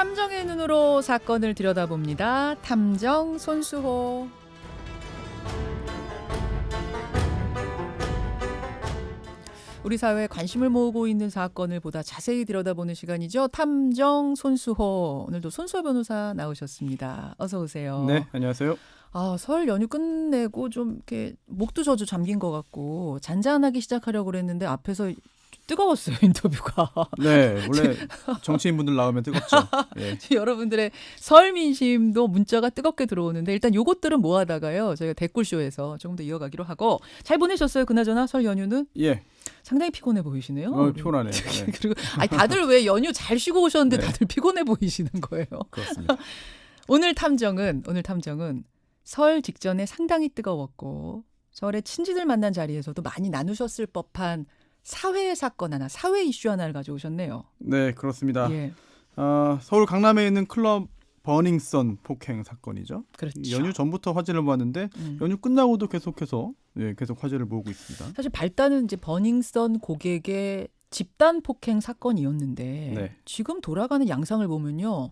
탐정의 눈으로 사건을 들여다봅니다. 탐정 손수호. 우리 사회에 관심을 모으고 있는 사건을 보다 자세히 들여다보는 시간이죠. 탐정 손수호. 오늘도 손수호 변호사 나오셨습니다. 어서 오세요. 네, 안녕하세요. 아, 설 연휴 끝내고 좀 이렇게 목도 저도 잠긴 것 같고 잔잔하게 시작하려고 그랬는데 앞에서 좀 뜨거웠어요 인터뷰가. 네, 원래 정치인분들 나오면 뜨겁죠. 예. 여러분들의 설 민심도 문자가 뜨겁게 들어오는데 일단 요것들은 모아다가요 저희가 댓글쇼에서 조금 더 이어가기로 하고 잘 보내셨어요 그나저나 설 연휴는 예, 상당히 피곤해 보이시네요. 어, 피곤하네요. 네, 그리고 아니 다들 왜 연휴 잘 쉬고 오셨는데 네. 다들 피곤해 보이시는 거예요. 그렇습니다. 오늘 탐정은 오늘 탐정은 설 직전에 상당히 뜨거웠고 설에 친지들 만난 자리에서도 많이 나누셨을 법한 사회 사건 하나, 사회 이슈 하나를 가져오셨네요. 네, 그렇습니다. 예, 아, 서울 강남에 있는 클럽 버닝썬 폭행 사건이죠. 그렇죠. 이 연휴 전부터 화제를 모았는데 음. 연휴 끝나고도 계속해서 예, 계속 화제를 모으고 있습니다. 사실 발단은 이제 버닝썬 고객의 집단 폭행 사건이었는데 네. 지금 돌아가는 양상을 보면요.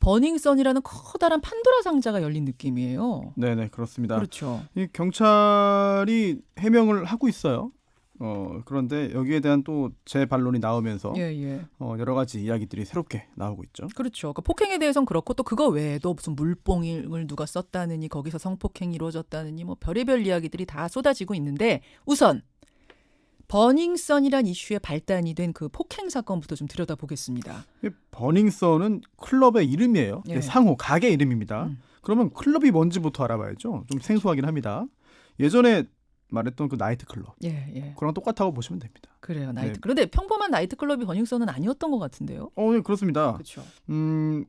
버닝썬이라는 커다란 판도라 상자가 열린 느낌이에요. 네, 네, 그렇습니다. 그렇죠. 이 경찰이 해명을 하고 있어요. 어, 그런데 여기에 대한 또 재반론이 나오면서 예, 예. 어, 여러 가지 이야기들이 새롭게 나오고 있죠. 그렇죠. 그 폭행에 대해서는 그렇고 또 그거 외에도 무슨 물뽕을 누가 썼다느니 거기서 성폭행이 이루어졌다느니 뭐 별의별 이야기들이 다 쏟아지고 있는데 우선 버닝썬이란 이슈의 발단이 된 그 폭행 사건부터 좀 들여다보겠습니다. 이 버닝썬은 클럽의 이름이에요. 예. 상호 가게 이름입니다. 음. 그러면 클럽이 뭔지부터 알아봐야죠. 좀 생소하긴 합니다. 예전에 말했던 그 나이트 클럽 예, 예. 그랑 똑같다고 보시면 됩니다. 그래요. 나이트. 네. 그런데 평범한 나이트 클럽이 버닝썬은 아니었던 것 같은데요. 어, 네, 그렇습니다. 그렇죠. 음,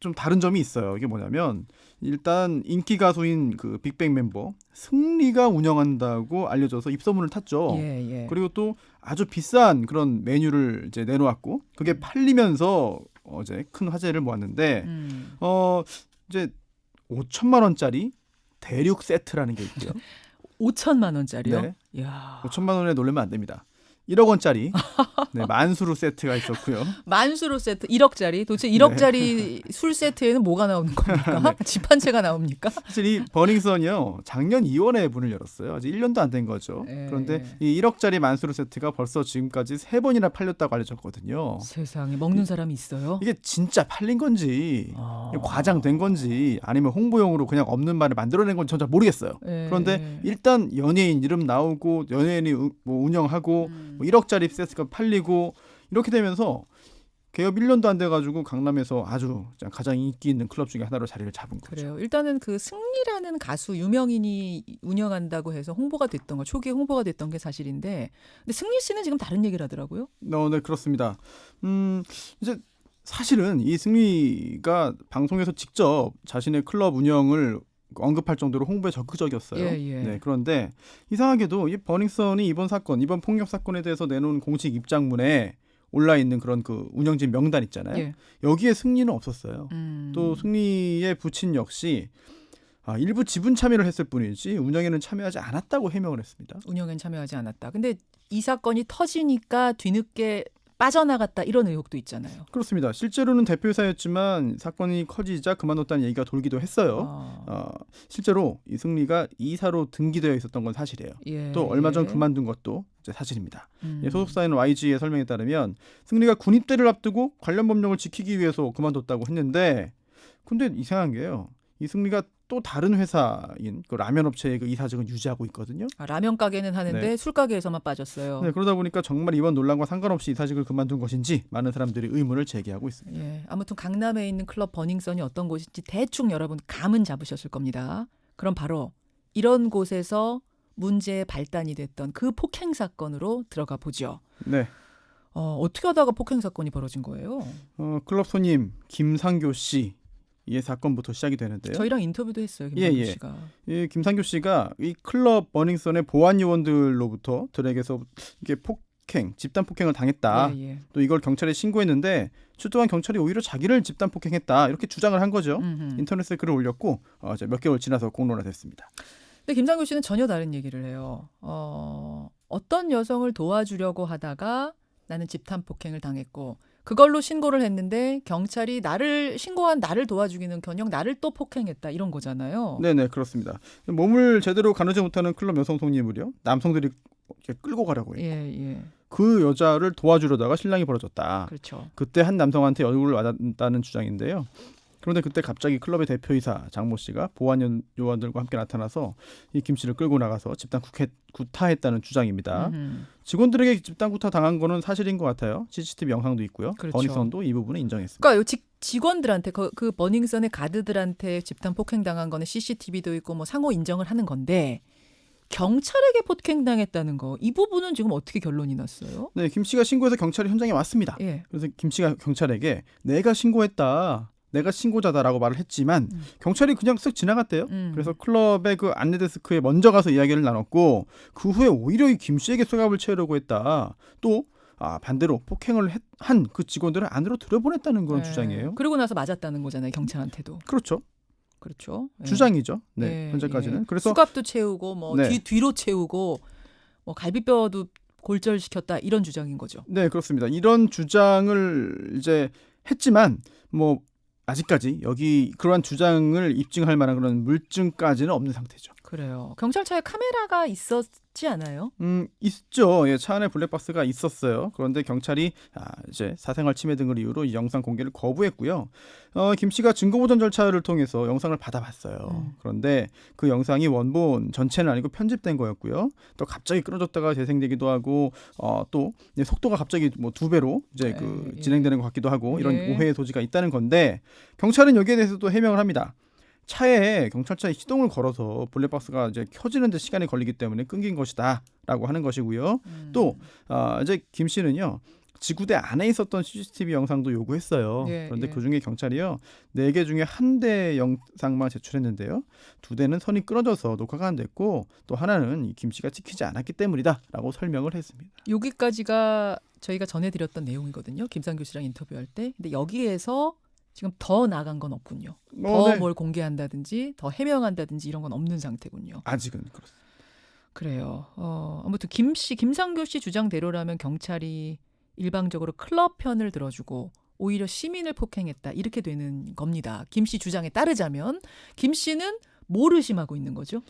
좀 다른 점이 있어요. 이게 뭐냐면 일단 인기 가수인 그 빅뱅 멤버 승리가 운영한다고 알려져서 입소문을 탔죠. 예, 예. 그리고 또 아주 비싼 그런 메뉴를 이제 내놓았고 그게 팔리면서 어제 큰 화제를 모았는데 음. 어 이제 5천만 원짜리 대륙 세트라는 게 있고요. 5천만 원짜리요? 네. 야. 5천만 원에 놀라면 안 됩니다. 1억 원짜리 네, 만수르 세트가 있었고요. 만수로 세트 1억짜리. 도대체 1억짜리 술 세트에는 뭐가 나오는 겁니까? 집한 채가 나옵니까? 사실 이 버닝썬이요 작년 2월에 문을 열었어요. 아직 1년도 안 된 거죠. 예. 그런데 이 1억짜리 만수르 세트가 벌써 지금까지 세 번이나 팔렸다고 알려졌거든요. 세상에 먹는 사람이 있어요? 이게 진짜 팔린 건지 아. 과장된 건지 아니면 홍보용으로 그냥 없는 말을 만들어낸 건지 전잘 모르겠어요. 예. 그런데 일단 연예인 이름 나오고 연예인이 우- 뭐 운영하고 음. 뭐 1억짜리 세트가 팔리고 이렇게 되면서 개업 1년도 안 돼가지고 강남에서 아주 가장 인기 있는 클럽 중에 하나로 자리를 잡은 거죠. 그래요. 일단은 그 승리라는 가수 유명인이 운영한다고 해서 홍보가 됐던 거 초기에 홍보가 됐던 게 사실인데 근데 승리 씨는 지금 다른 얘기를 하더라고요. 어, 네 그렇습니다. 음 이제 사실은 이 승리가 방송에서 직접 자신의 클럽 운영을 언급할 정도로 홍보에 적극적이었어요. 예, 예. 네, 그런데 이상하게도 이 버닝썬이 이번 사건, 이번 폭력 사건에 대해서 내놓은 공식 입장문에 올라 있는 그런 그 운영진 명단 있잖아요. 예. 여기에 승리는 없었어요. 음. 또 승리의 부친 역시 아, 일부 지분 참여를 했을 뿐이지 운영에는 참여하지 않았다고 해명을 했습니다. 운영엔 참여하지 않았다. 근데 이 사건이 터지니까 뒤늦게 빠져나갔다 이런 의혹도 있잖아요. 그렇습니다. 실제로는 대표이사였지만 사건이 커지자 그만뒀다는 얘기가 돌기도 했어요. 아, 어, 실제로 이 승리가 이사로 등기되어 있었던 건 사실이에요. 예. 또 얼마 전 예. 그만둔 것도 사실입니다. 음. 예, 소속사인 YG의 설명에 따르면 승리가 군입대를 앞두고 관련 법령을 지키기 위해서 그만뒀다고 했는데 근데 이상한 게요. 이 승리가 또 다른 회사인 그 라면 업체의 그 이사직은 유지하고 있거든요. 아, 라면 가게는 하는데 네. 술 가게에서만 빠졌어요. 네, 그러다 보니까 정말 이번 논란과 상관없이 이사직을 그만둔 것인지 많은 사람들이 의문을 제기하고 있습니다. 예, 아무튼 강남에 있는 클럽 버닝썬이 어떤 곳인지 대충 여러분 감은 잡으셨을 겁니다. 그럼 바로 이런 곳에서 문제의 발단이 됐던 그 폭행 사건으로 들어가 보죠. 네. 어, 어떻게 하다가 폭행 사건이 벌어진 거예요? 어, 클럽 손님 김상교 씨. 이 사건부터 시작이 되는데요. 저희랑 인터뷰도 했어요, 예, 김상규 예. 씨가. 이 김상교 씨가 이 클럽 버닝썬의 보안 요원들로부터 들에게서 이게 폭행, 집단 폭행을 당했다. 예, 예. 또 이걸 경찰에 신고했는데 출동한 경찰이 오히려 자기를 집단 폭행했다 이렇게 주장을 한 거죠. 음흠. 인터넷에 글을 올렸고 어, 몇 개월 지나서 공론화됐습니다. 근데 김상규 씨는 전혀 다른 얘기를 해요. 어, 어떤 여성을 도와주려고 하다가 나는 집단 폭행을 당했고 그걸로 신고를 했는데 경찰이 나를 신고한 나를 도와주기는 견녕 나를 또 폭행했다 이런 거잖아요. 네네 그렇습니다. 몸을 제대로 가누지 못하는 클럽 여성 손님을요 남성들이 이렇게 끌고 가려고 해요. 예, 예. 그 여자를 도와주려다가 신랑이 벌어졌다. 그렇죠. 그때 한 남성한테 얼굴을 맞았다는 주장인데요. 그런데 그때 갑자기 클럽의 대표이사 장모 씨가 보안 요원들과 함께 나타나서 이 김 씨를 끌고 나가서 집단 구해, 구타했다는 주장입니다. 음흠. 직원들에게 집단 구타 당한 거는 사실인 것 같아요. CCTV 영상도 있고요. 그렇죠. 버니선도 이 부분을 인정했습니다. 그러니까 요 직, 직원들한테 그, 그 버닝썬의 가드들한테 집단 폭행 당한 거는 CCTV도 있고 뭐 상호 인정을 하는 건데 경찰에게 폭행 당했다는 거 이 부분은 지금 어떻게 결론이 났어요? 네, 김 씨가 신고해서 경찰이 현장에 왔습니다. 예. 그래서 김 씨가 경찰에게 내가 신고했다. 내가 신고자다라고 말을 했지만 음. 경찰이 그냥 쓱 지나갔대요. 음. 그래서 클럽의 그 안내 데스크에 먼저 가서 이야기를 나눴고 그 후에 오히려 이 김 씨에게 수갑을 채우려고 했다. 또 아, 반대로 폭행을 한 그 직원들을 안으로 들여보냈다는 그런 예. 주장이에요. 그리고 나서 맞았다는 거잖아요, 경찰한테도. 그렇죠. 그렇죠. 예. 주장이죠. 네, 예, 현재까지는. 예. 그래서 수갑도 채우고 뭐 네. 뒤, 뒤로 채우고 뭐 갈비뼈도 골절시켰다 이런 주장인 거죠. 네, 그렇습니다. 이런 주장을 이제 했지만 뭐 아직까지 여기 그러한 주장을 입증할 만한 그런 물증까지는 없는 상태죠. 그래요. 경찰차에 카메라가 있었지 않아요? 음, 있죠. 예, 차 안에 블랙박스가 있었어요. 그런데 경찰이 아, 이제 사생활 침해 등을 이유로 이 영상 공개를 거부했고요. 어, 김 씨가 증거보전 절차를 통해서 영상을 받아봤어요. 음. 그런데 그 영상이 원본 전체는 아니고 편집된 거였고요. 또 갑자기 끊어졌다가 재생되기도 하고 어, 또 이제 속도가 갑자기 뭐 두 배로 이제 그 예, 예. 진행되는 것 같기도 하고 이런 예. 오해의 소지가 있다는 건데 경찰은 여기에 대해서도 해명을 합니다. 차에 경찰차에 시동을 걸어서 블랙박스가 이제 켜지는데 시간이 걸리기 때문에 끊긴 것이다라고 하는 것이고요. 음. 또 아, 이제 김 씨는요. 지구대 안에 있었던 CCTV 영상도 요구했어요. 예, 그런데 예. 그 중에 경찰이요 네 개 중에 한 대 영상만 제출했는데요. 두 대는 선이 끊어져서 녹화가 안 됐고 또 하나는 이김 씨가 찍히지 않았기 때문이다라고 설명을 했습니다. 여기까지가 저희가 전해드렸던 내용이거든요. 김상규 씨랑 인터뷰할 때. 근데 여기에서 지금 더 나간 건 없군요. 어, 더 네. 뭘 공개한다든지 더 해명한다든지 이런 건 없는 상태군요. 아직은 그렇습니다. 그래요. 어, 아무튼 김 씨, 김상규 씨 주장대로라면 경찰이 일방적으로 클럽 편을 들어주고 오히려 시민을 폭행했다 이렇게 되는 겁니다. 김 씨 주장에 따르자면 김 씨는 뭘 의심하고 있는 거죠?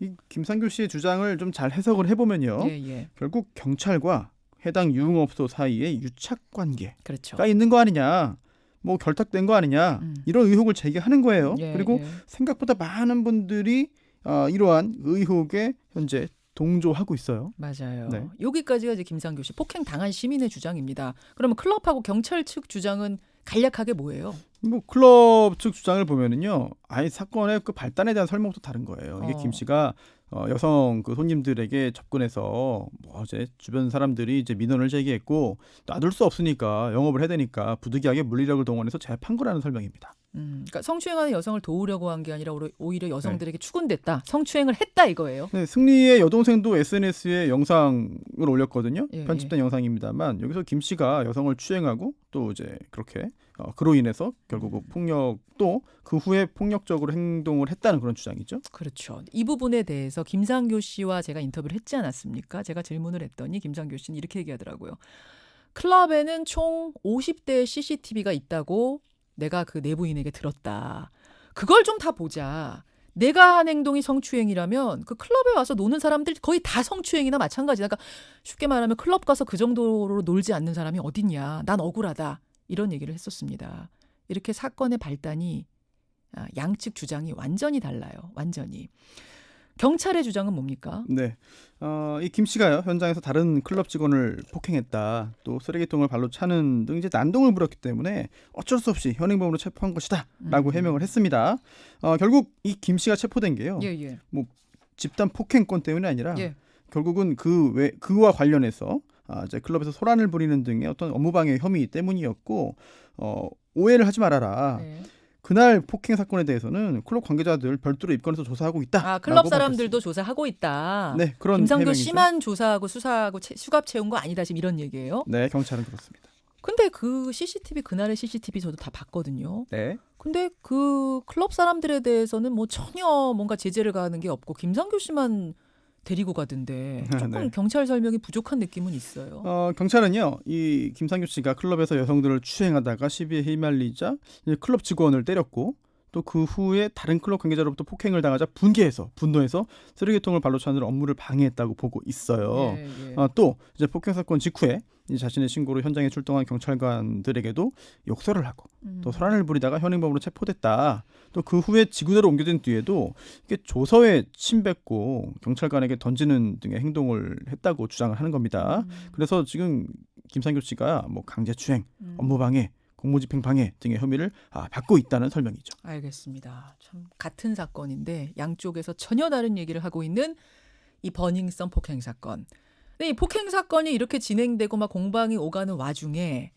이 김상규 씨의 주장을 좀 잘 해석을 해보면요. 예, 예. 결국 경찰과 해당 유흥업소 사이에 유착 관계가 그렇죠. 있는 거 아니냐. 뭐 결탁된 거 아니냐 음. 이런 의혹을 제기하는 거예요. 예, 그리고 예. 생각보다 많은 분들이 어, 이러한 의혹에 현재 동조하고 있어요. 맞아요. 네. 여기까지가 이제 김상규 씨 폭행 당한 시민의 주장입니다. 그러면 클럽하고 경찰 측 주장은 간략하게 뭐예요? 뭐 클럽 측 주장을 보면은요, 아예 사건의 그 발단에 대한 설명도 다른 거예요. 이게 어. 김 씨가 어, 여성 그 손님들에게 접근해서 뭐 이제 주변 사람들이 이제 민원을 제기했고 놔둘 수 없으니까 영업을 해야 되니까 부득이하게 물리력을 동원해서 재판 거라는 설명입니다. 음, 그러니까 성추행하는 여성을 도우려고 한 게 아니라 오히려- 오히려 네. 여성들에게 추근됐다. 성추행을 했다 이거예요. 네, 승리의 여동생도 SNS에 영상을 올렸거든요. 예, 편집된 영상입니다만 여기서 김 씨가 여성을 추행하고 또 이제 그렇게 어, 그로 인해서 결국 그 폭력 또 그 후에 폭력적으로 행동을 했다는 그런 주장이죠. 그렇죠. 이 부분에 대해서 김상교 씨와 제가 인터뷰를 했지 않았습니까? 제가 질문을 했더니 김상교 씨는 이렇게 얘기하더라고요. 클럽에는 총 50대의 CCTV가 있다고 내가 그 내부인에게 들었다. 그걸 좀 다 보자. 내가 한 행동이 성추행이라면 그 클럽에 와서 노는 사람들 거의 다 성추행이나 마찬가지다. 그러니까 쉽게 말하면 클럽 가서 그 정도로 놀지 않는 사람이 어딨냐. 난 억울하다. 이런 얘기를 했었습니다. 이렇게 사건의 발단이 아, 양측 주장이 완전히 달라요. 완전히. 경찰의 주장은 뭡니까? 네. 어, 이 김 씨가요 현장에서 다른 클럽 직원을 폭행했다, 또 쓰레기통을 발로 차는 등 이제 난동을 부렸기 때문에 어쩔 수 없이 현행범으로 체포한 것이다라고 음. 해명을 했습니다. 어, 결국 이 김 씨가 체포된 게요 예, 예. 집단 폭행건 때문이 아니라 예. 결국은 그 외 그와 관련해서 아, 이제 클럽에서 소란을 부리는 등의 어떤 업무방해 혐의 때문이었고 어, 오해를 하지 말아라. 네. 그날 폭행 사건에 대해서는 클럽 관계자들 별도로 입건해서 조사하고 있다. 아, 클럽 사람들도 조사하고 있다. 네 그런 해명이죠. 씨만 조사하고 수사하고 채- 수갑 채운 거 아니다 지금 이런 얘기예요. 네 경찰은 그렇습니다. 근데 그 CCTV 그날의 CCTV 저도 다 봤거든요. 네. 근데 그 클럽 사람들에 대해서는 뭐 전혀 뭔가 제재를 가하는 게 없고 김상교 씨만 데리고 가던데 네. 조금 경찰 설명이 부족한 느낌은 있어요. 어, 경찰은요, 이 김상규 씨가 클럽에서 여성들을 추행하다가 시비에 휘말리자 클럽 직원을 때렸고 또 그 후에 다른 클럽 관계자로부터 폭행을 당하자 분개해서 분노해서 쓰레기통을 발로 차는 업무를 방해했다고 보고 있어요. 예, 예. 아, 또 이제 폭행 사건 직후에 이 자신의 신고로 현장에 출동한 경찰관들에게도 욕설을 하고 음. 또 소란을 부리다가 현행범으로 체포됐다. 또 그 후에 지구대로 옮겨진 뒤에도 이게 조서에 침뱉고 경찰관에게 던지는 등의 행동을 했다고 주장을 하는 겁니다. 음. 그래서 지금 김상규 씨가 뭐 강제추행, 음. 업무방해, 공무집행 방해 등의 혐의를 아, 받고 있다는 설명이죠. 알겠습니다. 참 같은 사건인데 양쪽에서 전혀 다른 얘기를 하고 있는 이 버닝썬 폭행 사건. 근데 이 폭행 사건이 이렇게 진행되고 막 공방이 오가는 와중에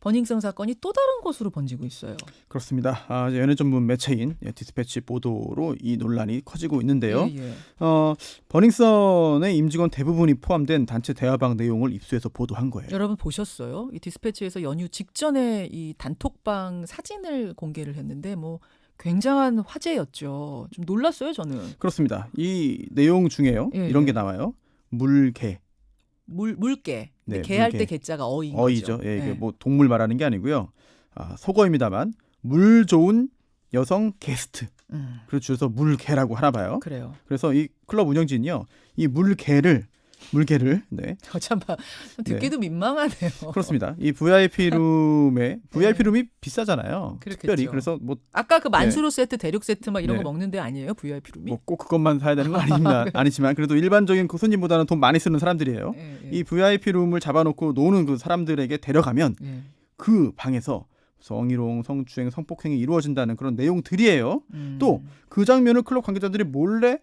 버닝썬 사건이 또 다른 곳으로 번지고 있어요. 그렇습니다. 아, 연예 전문 매체인 예, 디스패치 보도로 이 논란이 커지고 있는데요. 예, 예. 어, 버닝썬의 임직원 대부분이 포함된 단체 대화방 내용을 입수해서 보도한 거예요. 여러분 보셨어요? 이 디스패치에서 연휴 직전에 이 단톡방 사진을 공개를 했는데 뭐 굉장한 화제였죠. 좀 놀랐어요, 저는. 그렇습니다. 이 내용 중에요. 예, 이런 예. 게 나와요. 물개, 물 물개. 네, 개할 때. 개자가 어인 어이죠. 거죠. 예, 이게 예. 뭐 동물 말하는 게 아니고요. 아, 속어입니다만 물 좋은 여성 게스트. 음, 그래서 줄여서 물개라고 하나 봐요. 그래요. 그래서 이 클럽 운영진이요. 이 물개를 물개를 네 어, 참, 봐. 좀 듣기도 민망하네요. 그렇습니다. 이 VIP 룸에 VIP 네. 룸이 비싸잖아요. 그렇겠죠. 특별히 그래서 뭐 아까 그 만수로 세트, 대륙 세트 막 이런 네. 거 먹는 데 아니에요? VIP 룸이? 뭐 꼭 그것만 사야 되는 건 아닙니다. 아니지만 그래도 일반적인 그 손님보다는 돈 많이 쓰는 사람들이에요. 예, 예. 이 VIP 룸을 잡아놓고 노는 그 사람들에게 데려가면 예. 그 방에서 성희롱, 성추행, 성폭행이 이루어진다는 그런 내용들이에요. 음. 또그 장면을 클럽 관계자들이 몰래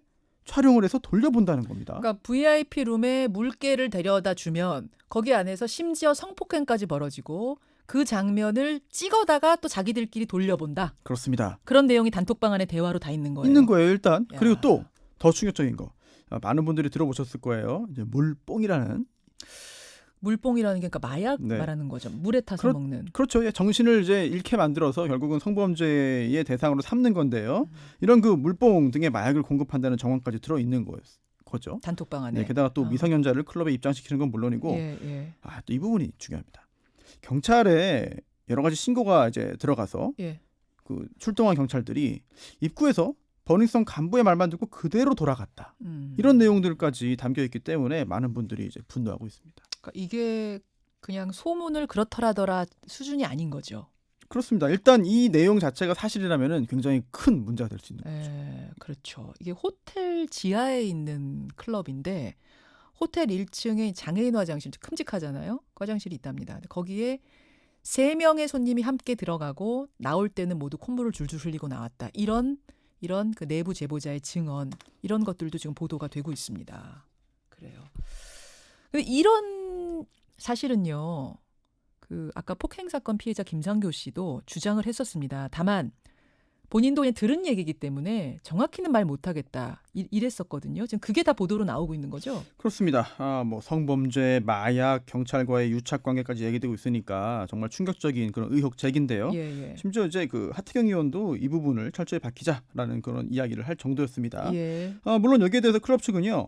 촬영을 해서 돌려본다는 겁니다. 그러니까 VIP 룸에 물개를 데려다 주면 거기 안에서 심지어 성폭행까지 벌어지고 그 장면을 찍어다가 또 자기들끼리 돌려본다. 그렇습니다. 그런 내용이 단톡방 안에 대화로 다 있는 거예요. 있는 거예요, 일단. 야. 그리고 또 더 충격적인 거. 아, 많은 분들이 들어보셨을 거예요. 이제 물뽕이라는 물뽕이라는 게 그러니까 마약 네. 말하는 거죠. 물에 타서 그렇- 먹는. 그렇죠. 예, 정신을 이제 잃게 만들어서 결국은 성범죄의 대상으로 삼는 건데요. 이런 그 물뽕 등의 마약을 공급한다는 정황까지 들어 있는 거죠. 단톡방 안에. 네, 게다가 또 아. 미성년자를 클럽에 입장시키는 건 물론이고 예, 예. 아, 또 이 부분이 중요합니다. 경찰에 여러 가지 신고가 이제 들어가서 예. 그 출동한 경찰들이 입구에서 버닝썬 간부의 말만 듣고 그대로 돌아갔다. 음. 이런 내용들까지 담겨 있기 때문에 많은 분들이 이제 분노하고 있습니다. 그러니까 이게 그냥 소문을 그렇더라더라 수준이 아닌 거죠. 그렇습니다. 일단 이 내용 자체가 사실이라면은 굉장히 큰 문제가 될 수 있는 거죠. 예, 그렇죠. 이게 호텔 지하에 있는 클럽인데 호텔 1층에 장애인 화장실 큼직하잖아요. 그 화장실이 있답니다. 거기에 세 명의 손님이 함께 들어가고 나올 때는 모두 콧물을 줄줄 흘리고 나왔다. 이런 이런 그 내부 제보자의 증언 이런 것들도 지금 보도가 되고 있습니다. 그래요. 근데 이런 사실은요. 그 아까 폭행 사건 피해자 김상교 씨도 주장을 했었습니다. 다만 본인도 그냥 들은 얘기이기 때문에 정확히는 말 못하겠다 이- 이랬었거든요. 지금 그게 다 보도로 나오고 있는 거죠. 그렇습니다. 아, 뭐 성범죄, 마약, 경찰과의 유착 관계까지 얘기되고 있으니까 정말 충격적인 그런 의혹 제기인데요. 예, 예. 심지어 이제 그 하태경 의원도 이 부분을 철저히 밝히자라는 그런 이야기를 할 정도였습니다. 예. 아, 물론 여기에 대해서 클럽 측은요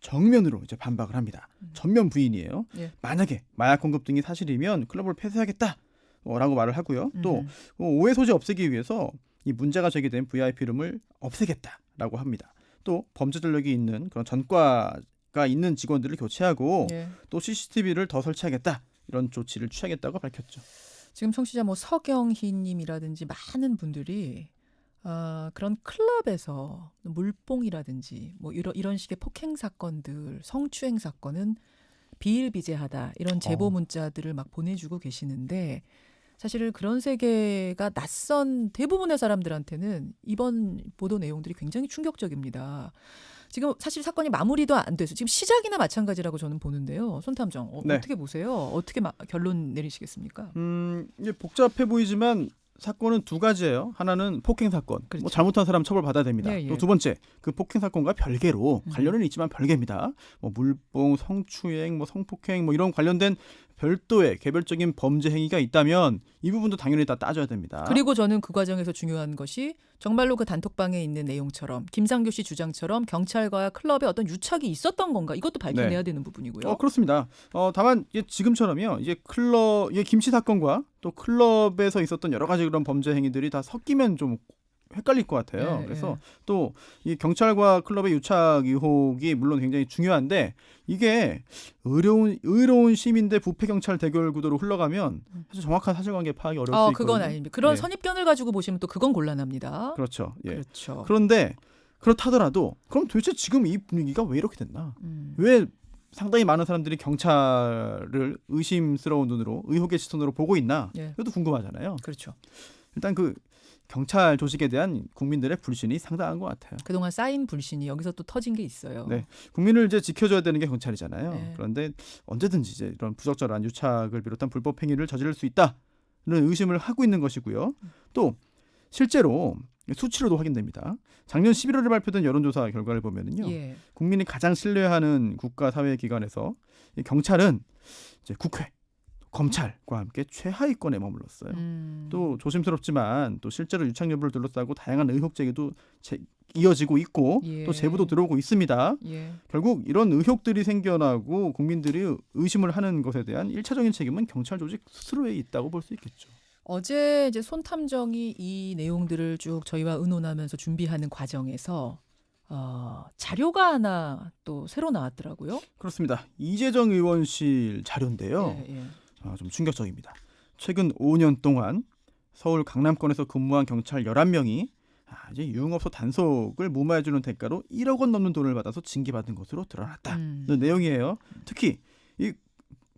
정면으로 이제 반박을 합니다. 음. 전면 부인이에요. 예. 만약에 마약 공급 등이 사실이면 클럽을 폐쇄하겠다라고 말을 하고요. 또 음. 어, 오해 소지 없애기 위해서 이 문제가 제기된 VIP 룸을 없애겠다라고 합니다. 또 범죄 전력이 있는 그런 전과가 있는 직원들을 교체하고 예. 또 CCTV를 더 설치하겠다 이런 조치를 취하겠다고 밝혔죠. 지금 청취자 뭐 서경희님이라든지 많은 분들이 아, 그런 클럽에서 물뽕이라든지 뭐 이런 이런 식의 폭행 사건들, 성추행 사건은 비일비재하다 이런 제보 어. 문자들을 막 보내주고 계시는데 사실 그런 세계가 낯선 대부분의 사람들한테는 이번 보도 내용들이 굉장히 충격적입니다. 지금 사실 사건이 마무리도 안 돼서 지금 시작이나 마찬가지라고 저는 보는데요. 손탐정 어, 네. 떻게 보세요? 어떻게 마- 결론 내리시겠습니까? 음, 이제 복잡해 보이지만 사건은 두 가지예요. 하나는 폭행 사건. 그렇죠. 뭐 잘못한 사람 처벌 받아야 됩니다. 예, 예. 또두 번째 그 폭행 사건과 별개로 음. 관련은 있지만 별개입니다. 뭐 물뽕, 성추행, 뭐 성폭행 뭐 이런 관련된 별도의 개별적인 범죄 행위가 있다면 이 부분도 당연히 다 따져야 됩니다. 그리고 저는 그 과정에서 중요한 것이 정말로 그 단톡방에 있는 내용처럼 김상규 씨 주장처럼 경찰과 클럽에 어떤 유착이 있었던 건가 이것도 밝혀내야 되는 부분이고요. 어 그렇습니다. 어 다만 이제 지금처럼요. 이제 클럽 김씨 사건과 또 클럽에서 있었던 여러 가지 그런 범죄 행위들이 다 섞이면 좀 헷갈릴 것 같아요. 네, 그래서 네. 또이 경찰과 클럽의 유착 의혹이 물론 굉장히 중요한데 이게 의로운 의로운 시민 대 부패 경찰 대결 구도로 흘러가면 사실 정확한 사실관계 파악이 어려울 수 어, 있거든요. 그건 아닙니다. 그런 네. 선입견을 가지고 보시면 또 그건 곤란합니다. 그렇죠. 예. 그렇죠. 그런데 그렇다더라도 그럼 도대체 지금 이 분위기가 왜 이렇게 됐나? 음. 왜 상당히 많은 사람들이 경찰을 의심스러운 눈으로 의혹의 시선으로 보고 있나? 예. 그것도 궁금하잖아요. 그렇죠. 일단 그 경찰 조직에 대한 국민들의 불신이 상당한 것 같아요. 그동안 쌓인 불신이 여기서 또 터진 게 있어요. 네. 국민을 이제 지켜줘야 되는 게 경찰이잖아요. 네. 그런데 언제든지 이제 이런 부적절한 유착을 비롯한 불법 행위를 저지를 수 있다는 의심을 하고 있는 것이고요. 또 실제로 수치로도 확인됩니다. 작년 11월에 발표된 여론조사 결과를 보면은요. 예. 국민이 가장 신뢰하는 국가 사회 기관에서 이 경찰은 이제 국회, 검찰과 함께 최하위권에 머물렀어요. 음. 또 조심스럽지만 또 실제로 유착 여부를 둘러싸고 다양한 의혹 제기도 제- 이어지고 있고 예. 또 제보도 들어오고 있습니다. 예. 결국 이런 의혹들이 생겨나고 국민들이 의심을 하는 것에 대한 일차적인 책임은 경찰 조직 스스로에 있다고 볼 수 있겠죠. 어제 이제 손 탐정이 이 내용들을 쭉 저희와 의논하면서 준비하는 과정에서 어, 자료가 하나 또 새로 나왔더라고요. 그렇습니다. 이재정 의원실 자료인데요. 예, 예. 아, 좀 충격적입니다. 최근 5년 동안 서울 강남권에서 근무한 경찰 11명이 아, 이제 유흥업소 단속을 무마해주는 대가로 1억 원 넘는 돈을 받아서 징계받은 것으로 드러났다는 음. 내용이에요. 특히 이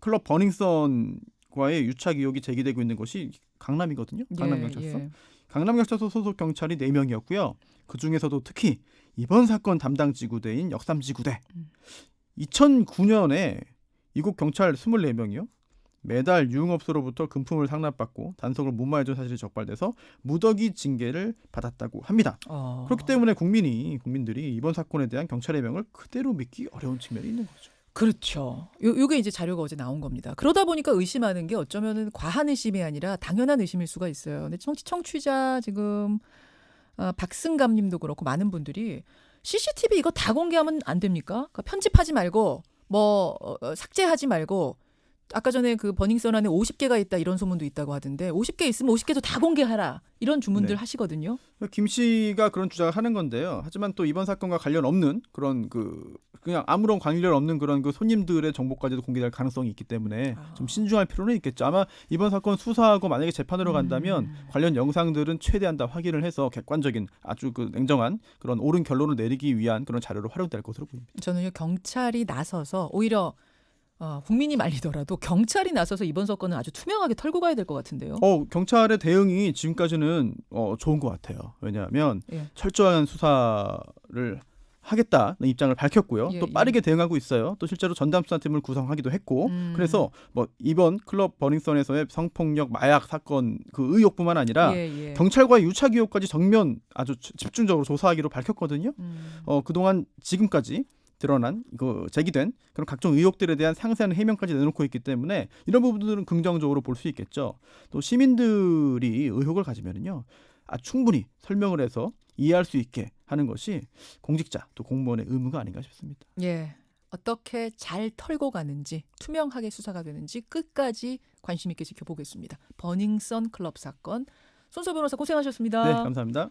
클럽 버닝썬과의 유착 의혹이 제기되고 있는 것이 강남이거든요. 강남경찰서. 예, 예. 강남경찰서 소속 경찰이 4명이었고요. 그 중에서도 특히 이번 사건 담당 지구대인 역삼지구대. 음. 2009년에 이곳 경찰 24명이요. 매달 유흥업소로부터 금품을 상납받고 단속을 무마해준 사실이 적발돼서 무더기 징계를 받았다고 합니다. 어. 그렇기 때문에 국민이 국민들이 이번 사건에 대한 경찰의 명을 그대로 믿기 어려운 측면이 있는 거죠. 그렇죠. 요, 요게 이제 자료가 어제 나온 겁니다. 그러다 보니까 의심하는 게 어쩌면은 과한 의심이 아니라 당연한 의심일 수가 있어요. 근데 청취, 청취자 지금 아, 박승감 님도 그렇고 많은 분들이 CCTV 이거 다 공개하면 안 됩니까? 그러니까 편집하지 말고 뭐 어, 어, 삭제하지 말고 아까 전에 그 버닝썬 안에 50개가 있다 이런 소문도 있다고 하던데 50개 있으면 50개도 다 공개하라 이런 주문들 네. 하시거든요. 김 씨가 그런 주장을 하는 건데요. 하지만 또 이번 사건과 관련 없는 그런 그 그냥 아무런 관련 없는 그런 그 손님들의 정보까지도 공개될 가능성이 있기 때문에 아. 좀 신중할 필요는 있겠죠. 아마 이번 사건 수사하고 만약에 재판으로 간다면 음. 관련 영상들은 최대한 다 확인을 해서 객관적인 아주 그 냉정한 그런 옳은 결론을 내리기 위한 그런 자료로 활용될 것으로 보입니다. 저는 경찰이 나서서 오히려 어, 국민이 말리더라도 경찰이 나서서 이번 사건은 아주 투명하게 털고 가야 될 것 같은데요. 어 경찰의 대응이 지금까지는 어, 좋은 것 같아요. 왜냐하면 예. 철저한 수사를 하겠다는 입장을 밝혔고요. 예, 또 예. 빠르게 대응하고 있어요. 또 실제로 전담 수사팀을 구성하기도 했고, 음. 그래서 뭐 이번 클럽 버닝썬에서의 성폭력 마약 사건 그 의혹뿐만 아니라 예, 예. 경찰과의 유착 의혹까지 정면 아주 지- 집중적으로 조사하기로 밝혔거든요. 음. 어 그동안 지금까지 드러난 이거 제기된 그런 각종 의혹들에 대한 상세한 해명까지 내놓고 있기 때문에 이런 부분들은 긍정적으로 볼 수 있겠죠. 또 시민들이 의혹을 가지면은요, 아 충분히 설명을 해서 이해할 수 있게 하는 것이 공직자 또 공무원의 의무가 아닌가 싶습니다. 예. 어떻게 잘 털고 가는지 투명하게 수사가 되는지 끝까지 관심 있게 지켜보겠습니다. 버닝썬 클럽 사건 손소 변호사 고생하셨습니다. 네, 감사합니다.